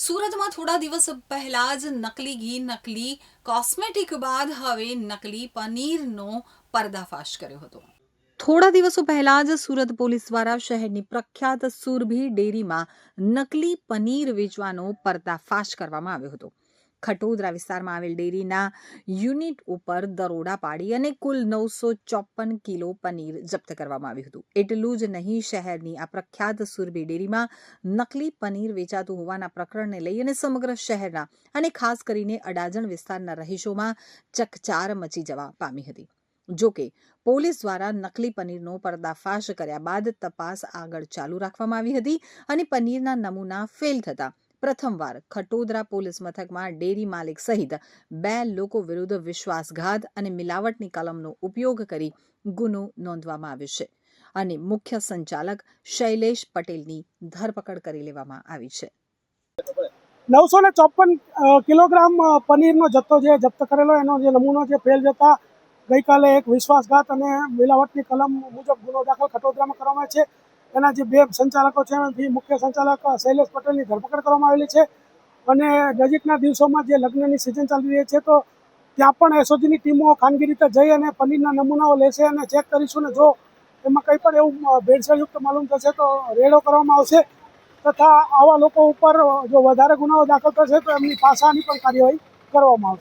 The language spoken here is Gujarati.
સુરતમાં થોડા દિવસ પહેલા જ નકલી ઘી, નકલી કોસ્મેટિક બાદ હવે નકલી પનીરનો પર્દાફાશ કર્યો હતો. થોડા દિવસો પહેલા જ સુરત પોલીસ દ્વારા શહેરની પ્રખ્યાત સુરભી ડેરીમાં નકલી પનીર વેચવાનો પર્દાફાશ કરવામાં આવ્યો હતો. ખટોદરા વિસ્તારમાં આવેલ ડેરીના યુનિટ ઉપર દરોડા પાડી અને કુલ નવસો ચોપન કિલો પનીર જપ્ત કરવામાં આવ્યું હતું. એટલું જ નહીં, શહેરની આ પ્રખ્યાત સુરભી ડેરીમાં નકલી પનીર વેચાતું હોવાના પ્રકરણને લઈ અને સમગ્ર શહેરના અને ખાસ કરીને અડાજણ વિસ્તારના રહીશોમાં ચકચાર મચી જવા પામી હતી. જોકે પોલીસ દ્વારા નકલી પનીરનો પર્દાફાશ કર્યા બાદ તપાસ આગળ ચાલુ રાખવામાં આવી હતી અને પનીરના નમૂના ફેલ થતા પ્રથમવાર ખટોદરા પોલીસ મથકમાં ડેરી માલિક સહિત બે લોકો વિરુદ્ધ વિશ્વાસઘાત અને મિલાવટની કલમનો ઉપયોગ કરી ગુનો નોંધવામાં આવ્યો છે અને મુખ્ય સંચાલક શૈલેષ પટેલની ધરપકડ કરી લેવામાં આવી છે. નવસો ને ચોપન કિલોગ્રામ પનીરનો જથ્થો જે જપ્ત કરેલો, એનો જે નમૂનો જે ફેલ જતા ગઈકાલે એક વિશ્વાસઘાત અને મિલાવટની કલમ મુજબ ગુનો દાખલ ખટોદરામાં કરવામાં છે. એના જે બે સંચાલકો છે એમાંથી મુખ્ય સંચાલક શૈલેષ પટેલની ધરપકડ કરવામાં આવેલી છે. અને નજીકના દિવસોમાં જે લગ્નની સિઝન ચાલી રહી છે, તો ત્યાં પણ એસઓજીની ટીમો ખાનગી રીતે જઈ અને પનીરના નમૂનાઓ લેશે અને ચેક કરીશું ને જો એમાં કંઈ પણ એવું ભેળસેળયુક્ત માલુમ થશે તો રેડો કરવામાં આવશે. તથા આવા લોકો ઉપર જો વધારે ગુનાઓ દાખલ થશે તો એમની પાસાની પણ કાર્યવાહી કરવામાં આવશે.